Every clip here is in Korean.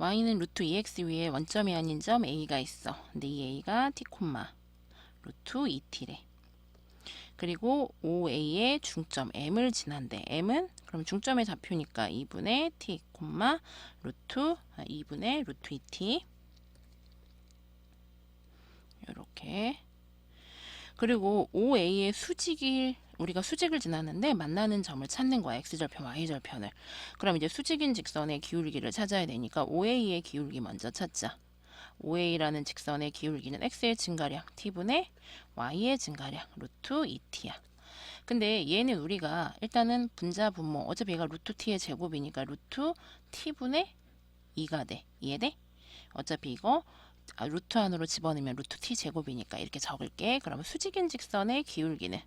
y는 루트 2x 위에 원점이 아닌 점 a가 있어. 근데 이 a가 t, 루트 2t래. 그리고 OA의 중점 M을 지난대. M은 그럼 중점의 좌표니까 2분의 t, 루트 아, 2분의 루트 2t 이렇게 그리고 OA의 수직일 우리가 수직을 지나는데 만나는 점을 찾는 거야. x절편, y절편을. 그럼 이제 수직인 직선의 기울기를 찾아야 되니까 OA의 기울기 먼저 찾자. OA라는 직선의 기울기는 x의 증가량 t분의 y의 증가량 루트 2t야. 근데 얘는 우리가 일단은 분자 분모 어차피 얘가 루트 t의 제곱이니까 루트 t분의 2가 돼. 이해돼? 어차피 이거 아, 루트 안으로 집어넣으면 루트 t 제곱이니까 이렇게 적을게. 그러면 수직인 직선의 기울기는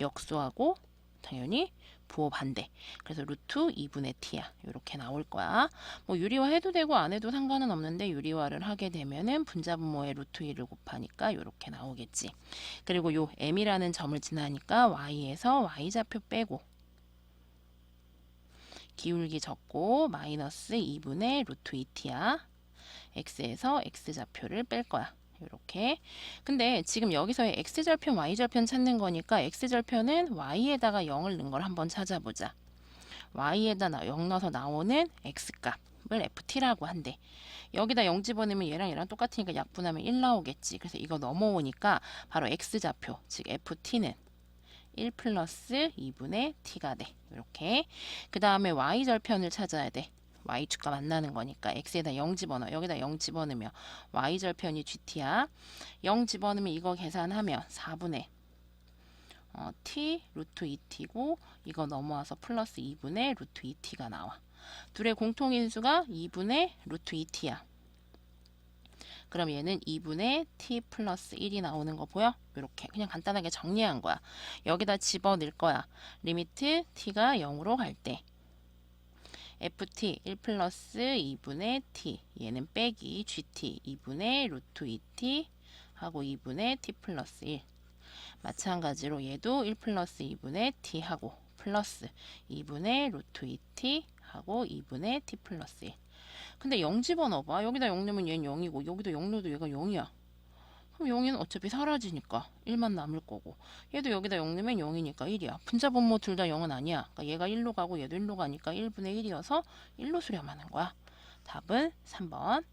역수하고 당연히 부호 반대. 그래서 루트 2분의 t야. 이렇게 나올 거야. 뭐 유리화 해도 되고 안 해도 상관은 없는데 유리화를 하게 되면은 분자 분모에 루트 2를 곱하니까 이렇게 나오겠지. 그리고 요 m이라는 점을 지나니까 y에서 y좌표 빼고 기울기 적고 마이너스 2분의 루트 2t야. x에서 x좌표를 뺄 거야. 이렇게. 근데 지금 여기서의 x절편, y절편 찾는 거니까 x절편은 y에다가 0을 넣은 걸 한번 찾아보자. y에다 0 넣어서 나오는 x값을 ft라고 한대. 여기다 0 집어넣으면 얘랑 얘랑 똑같으니까 약분하면 1 나오겠지. 그래서 이거 넘어오니까 바로 x좌표, 즉 ft는 1 플러스 2분의 t가 돼. 이렇게. 그 다음에 y절편을 찾아야 돼. Y축과 만나는 거니까 x에다 0 집어넣어. 여기다 0 집어넣으면 y절편이 gt야. 0 집어넣으면 이거 계산하면 4분의 어, t 루트 2t고 이거 넘어와서 플러스 2분의 루트 2t가 나와. 둘의 공통인수가 2분의 루트 2t야. 그럼 얘는 2분의 t 플러스 1이 나오는 거 보여? 이렇게 그냥 간단하게 정리한 거야. 여기다 집어넣을 거야. 리미트 t가 0으로 갈 때. Ft 1 플러스 2분의 t 얘는 빼기 gt 2분의 루트 2t 하고 2분의 t 플러스 1 마찬가지로 얘도 1 플러스 2분의 t 하고 플러스 2분의 루트 2t 하고 2분의 t 플러스 1 근데 0 집어넣어봐. 여기다 0 넣으면 얘는 0이고 여기도 0 넣어도 얘가 0이야 그럼 0은 어차피 사라지니까 1만 남을 거고 얘도 여기다 0 넣으면 0이니까 1이야. 분자 분모 둘 다 0은 아니야. 그러니까 얘가 1로 가고 얘도 1로 가니까 1분의 1이어서 1로 수렴하는 거야. 답은 3번